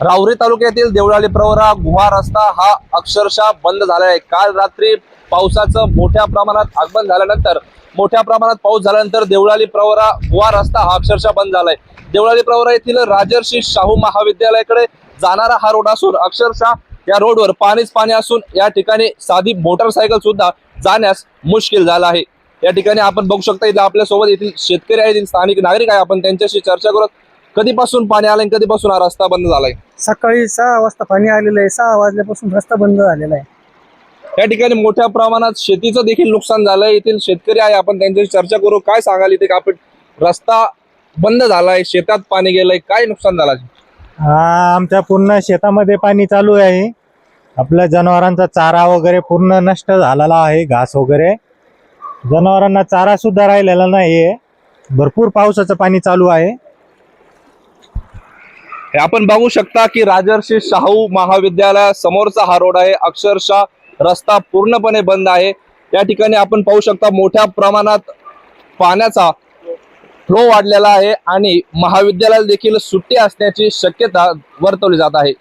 रावरी तालुक्यातील देवळाली प्रवरा गुहा रस्ता हा अक्षरशः बंद झाला आहे काल रात्री पावसाचं मोठ्या प्रमाणात आगमन झाल्यानंतर मोठ्या प्रमाणात पाऊस झाल्यानंतर देवळाली प्रवरा गुहा रस्ता हा अक्षरशः बंद झालाय. देवळाली प्रवरा येथील राजर्षी शाहू महाविद्यालयाकडे जाणारा हा रोड असून अक्षरशः या रोडवर पाणीच पाणी असून या ठिकाणी साधी मोटरसायकल सुद्धा जाण्यास मुश्किल झाला आहे. या ठिकाणी आपण बघू शकता इथं आपल्यासोबत येथील शेतकरी आहेत स्थानिक नागरिक आहे आपण त्यांच्याशी चर्चा करत कधीपासून पाणी आलंय आणि कधीपासून हा रस्ता बंद झालाय? सकाळी सहा वाजता पाणी आलेलं आहे. सहा वाजल्यापासून रस्ता बंद झालेला आहे. या ठिकाणी मोठ्या प्रमाणात शेतीचं देखील नुकसान झालंय. येथील शेतकरी आहे. आपण त्यांच्याशी चर्चा करू. काय सांगाल इथे? का आपण रस्ता बंद झालाय. शेतात पाणी गेलंय. काय नुकसान झालं हा आमच्या पूर्ण शेतामध्ये पाणी चालू आहे. आपल्या जनावरांचा चारा वगैरे पूर्ण नष्ट झालेला आहे. घास वगैरे. जनावरांना चारा सुद्धा राहिलेला नाहीये. भरपूर पावसाचं पाणी चालू आहे. आपण बघू शकता की राजर्षी शाहू महाविद्यालया समोरचा हा रोड आहे. अक्षरशः रस्ता पूर्णपणे बंद आहे. या ठिकाणी आपण पाहू शकता मोठ्या प्रमाणात पाण्याचा फ्लो वाढलेला आहे आणि महाविद्यालयाला देखील सुट्टी असण्याची शक्यता वर्तवली जात आहे.